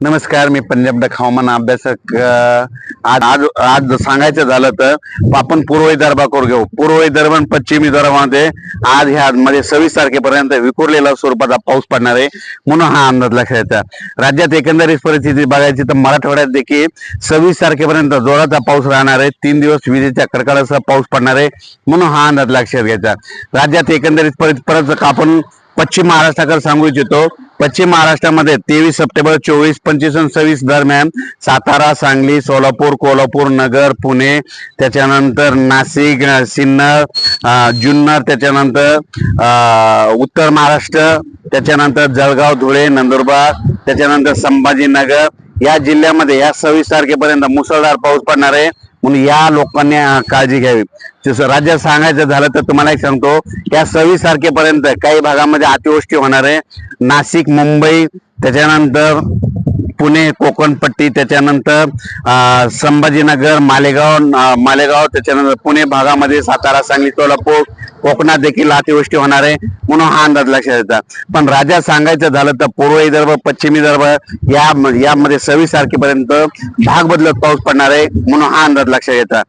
नमस्कार मी पंजाब डक हवामान अभ्यासक आज आज आज सांगायचं झालं तर आपण पूर्व विदर्भाकडे घेऊ. पूर्व विदर्भ आणि पश्चिम विदर्भामध्ये आज ह्या मध्ये म्हणजे सव्वीस तारखेपर्यंत विखुरलेला स्वरूपाचा पाऊस पडणार आहे म्हणून हा अंदाज लक्षात येतो. राज्यात एकंदरीत परिस्थिती बघायची तर मराठवाड्यात देखील सव्वीस तारखेपर्यंत जोराचा पाऊस राहणार आहे. तीन दिवस विजेच्या कडकडासह पाऊस पडणार आहे म्हणून हा अंदाज लक्षात घ्यायचा. राज्यात एकंदरीत परत आपण पश्चिम महाराष्ट्राकडे सांगू इच्छितो पश्चिम महाराष्ट्रामध्ये तेवीस सप्टेंबर चोवीस पंचवीस आणि सव्वीस दरम्यान सातारा सांगली सोलापूर कोल्हापूर नगर पुणे त्याच्यानंतर नाशिक सिन्नर जुन्नर त्याच्यानंतर उत्तर महाराष्ट्र त्याच्यानंतर जळगाव धुळे नंदुरबार त्याच्यानंतर संभाजीनगर. या जिल्ह्यामध्ये या सव्वीस तारखेपर्यंत मुसळधार पाऊस पडणार आहे. म्हणून या लोकांनी काळजी घ्यावी. जसं राज्यात सांगायचं झालं तर तुम्हाला एक सांगतो या सव्वीस तारखेपर्यंत काही भागामध्ये अतिवृष्टी होणार आहे. नाशिक मुंबई त्याच्यानंतर पुणे कोकणपट्टी त्याच्यानंतर अं, संभाजीनगर मालेगाव मालेगाव त्याच्यानंतर पुणे भागामध्ये सातारा सांगली कोल्हापूर कोकणात देखील अतिवृष्टी होणार आहे म्हणून हा अंदाज लक्षात येतात पण राज्यात सांगायचं झालं तर पूर्व विदर्भ पश्चिम विदर्भ या यामध्ये सव्वीस तारखेपर्यंत भाग बदलत पाऊस पडणार आहे म्हणून हा अंदाज लक्षात येतात